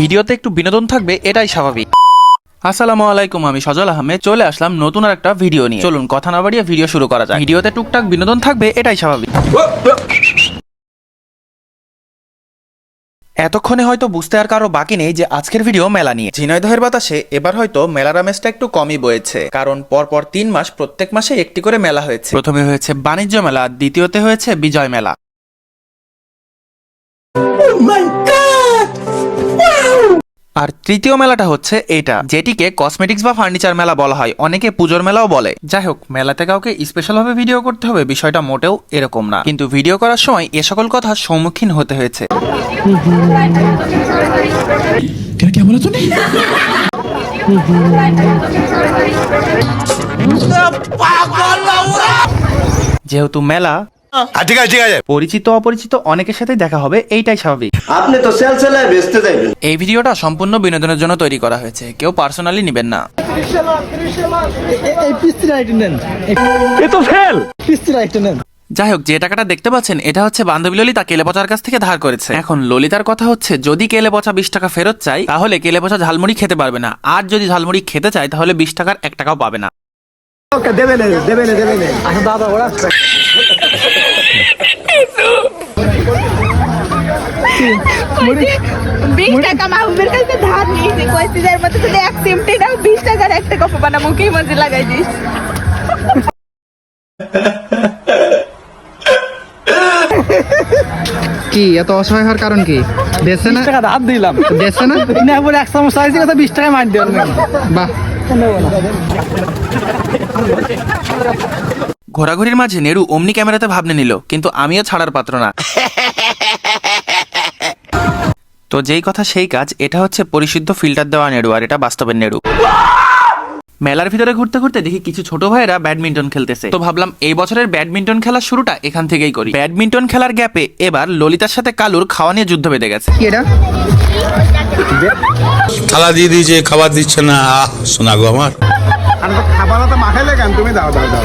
ভিডিওতে একটু বিনোদন থাকবে এটাই স্বাভাবিক। আসসালামু আলাইকুম আমি সজল আহমেদ। চলে আসলাম নতুন আর একটা ভিডিও নিয়ে। চলুন কথা না বাড়িয়ে ভিডিও শুরু করা যায় ভিডিওতে টুকটাক বিনোদন থাকবে এটাই স্বাভাবিক। এতক্ষণে হয়তো বুঝতে আর কারও বাকি নেই যে আজকের ভিডিও মেলা নিয়ে। ঝিনাইদহের বাতাসে এবার হয়তো মেলার আমেজটা একটু কমই বয়েছে কারণ পরপর তিন মাস প্রত্যেক মাসে একটি করে মেলা হয়েছে। প্রথমে হয়েছে বাণিজ্য মেলা দ্বিতীয়তে হয়েছে বিজয় মেলা। আর তৃতীয় মেলাটা হচ্ছে এটা যেটিকে কসমেটিক্স বা ফার্নিচার মেলা বলা হয়। অনেকে পুজোর মেলাও বলে। যাই হোক মেলাতে কাউকে স্পেশাল ভাবে ভিডিও করতে হবে বিষয়টা মোটেও এরকম না। কিন্তু ভিডিও করার সময় এ সকল কথার সম্মুখীন হতে হয়েছে। যেহেতু মেলা ঠিক আছে ঠিক আছে। পরিচিত অপরিচিত অনেকের সাথে দেখা হবে এইটাই স্বাভাবিক। আপনি তো সেল সেলায় বেচতে যাইবেন এই ভিডিওটা সম্পূর্ণ বিনোদনের জন্য তৈরি করা হয়েছে। কেউ পার্সোনালি নেবেন না। এই পিস্তির আইটেম নেন এ তো ফেল! পিস্তির আইটেম নেন যাই হোক যে টাকাটা দেখতে পাচ্ছেন এটা হচ্ছে বান্ধবী ললিতা কেলেপচার কাছ থেকে ধার করেছে। এখন ললিতার কথা হচ্ছে যদি কেলেপচা বিশ টাকা ফেরত চাই তাহলে কেলেপচা ঝালমুড়ি খেতে পারবে না। আর যদি ঝালমুড়ি খেতে চায় তাহলে বিশ টাকার এক টাকাও পাবে না। দেবে না দেবে না দেবে না। আচ্ছা দাদা ওরা বিশ টাকা মাহবুবের কাছে ধার নিয়েছি। কয়েছিদের মধ্যে শুধু এক সিমটি নাও বিশ টাকার একটা কপ বানা মুখেই লাগাই দিস। কি এত অসহায় হওয়ার কারণ কি? বেছে না টাকা ধার দিলাম। বেছে না? না বলে এক চামচ চাইছি কথা বিশ টাকা মার দেওয়ার বাহ। ঘোরাঘুরির মাঝে নেড়ু অমনি ক্যামেরাতে ভাবনে নিল কিন্তু আমিও ছাড়ার পাত্র না। তো যেই কথা সেই কাজ এটা হচ্ছে পরিশুদ্ধ ফিল্টার দেওয়া নেড়ু আর এটা বাস্তবের নেড়ু মেলার ভিতরে ঘুরতে ঘুরতে দেখি কিছু ছোট ভাইয়েরা ব্যাডমিন্টন খেলতেছে। তো ভাবলাম এই বছরের ব্যাডমিন্টন খেলার শুরুটা এখান থেকেই করি। ব্যাডমিন্টন খেলার গ্যাপে এবার ললিতার সাথে কালুর খাওয়া নিয়ে যুদ্ধ বেঁধে গেছে। থালা দিয়ে দিয়েছে খাবার দিচ্ছে না আহ শোনা গো আমার। খাবার তো মাখাইলে কেন? তুমি দাও দাও দাও।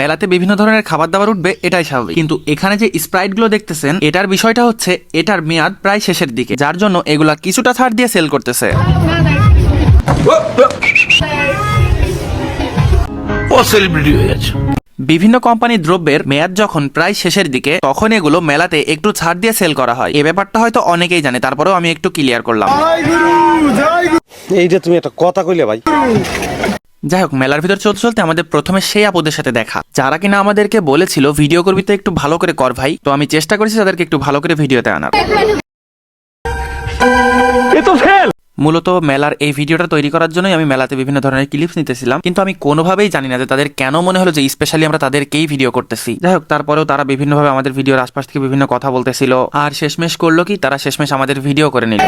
মেলাতে বিভিন্ন ধরনের খাবার দাবার উঠবে এটাই স্বাভাবিক। কিন্তু এখানে যে স্প্রাইটগুলো দেখতেছেন এটার বিষয়টা হচ্ছে এটার মেয়াদ প্রায় শেষের দিকে যার জন্য এগুলা কিছুটা ছাড় দিয়ে সেল করতেছে। ও সেলিব্রিটি হয়ে গেছে। বিভিন্ন কোম্পানির দ্রব্যের মেয়াদ যখন প্রায় শেষের দিকে তখন এগুলো মেলাতে একটু ছাড় দিয়ে সেল করা হয়। এ ব্যাপারটা হয়তো অনেকেই জানে তারপরেও আমি একটু ক্লিয়ার করলাম। এইটা তুমি একটা কথা কইলে ভাই। যাই হোক মেলার ভিতর চলতে চলতে আমাদের প্রথমে সেই আপুদের সাথে দেখা। যারা কিনা আমাদেরকে বলেছিল ভিডিও করবি তো একটু ভালো করে কর ভাই। তো আমি চেষ্টা করেছি তাদেরকে একটু ভালো করে ভিডিওতে আনার। মূলত মেলার এই ভিডিওটা তৈরি করার জন্যই আমি মেলাতে বিভিন্ন ধরনের ক্লিপস নিতেছিলাম। কিন্তু আমি কোনোভাবেই জানি না যে তাদের কেন মনে হলো যে স্পেশালি আমরা তাদেরকেই ভিডিও করতেছি। যাই হোক তারপরেও তারা বিভিন্নভাবে আমাদের ভিডিওর আশপাশ থেকে বিভিন্ন কথা বলতেছিল। আর শেষমেশ করল কি? তারা শেষমেশ আমাদের ভিডিও করে নিল।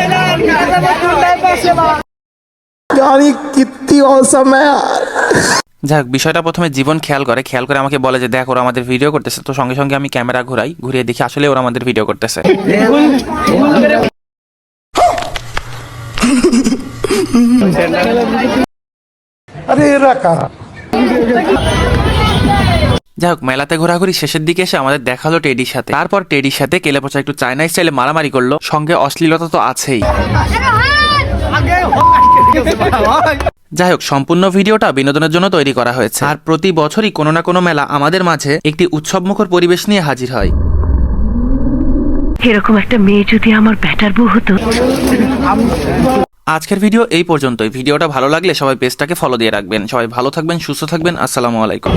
গাড়ি কিত্তি অসম যাই হোক বিষয়টা প্রথমে জীবন খেয়াল করে। খেয়াল করে আমাকে বলে যে দেখ ওরা আমাদের ভিডিও করতেছে। তো সঙ্গে সঙ্গে আমি ক্যামেরা ঘুরাই ঘুরিয়ে দেখি আসলে ওরা আমাদের ভিডিও করতেছে। আরে এরা কারা? যাই হোক মেলাতে ঘোরাঘুরি শেষের দিকে এসে আমাদের দেখা হলো টেডির সাথে। তারপর টেডির সাথে কেলে পচা একটু চাইনা স্টাইলে মারামারি করল। সঙ্গে অশ্লীলতা তো আছেই। যাই হোক সম্পূর্ণ ভিডিওটা বিনোদনের জন্য তৈরি করা হয়েছে। আর প্রতি বছরই কোনো না কোনো মেলা আমাদের মাঝে একটি উৎসবমুখর পরিবেশ নিয়ে হাজির হয়। এরকম একটা মেয়ে যদি আমার ব্যাটার বউ হতো? আজকের ভিডিও এই পর্যন্তই। ভিডিওটা ভালো লাগলে সবাই পেজটাকে ফলো দিয়ে রাখবেন। সবাই ভালো থাকবেন সুস্থ থাকবেন। আসসালামু আলাইকুম।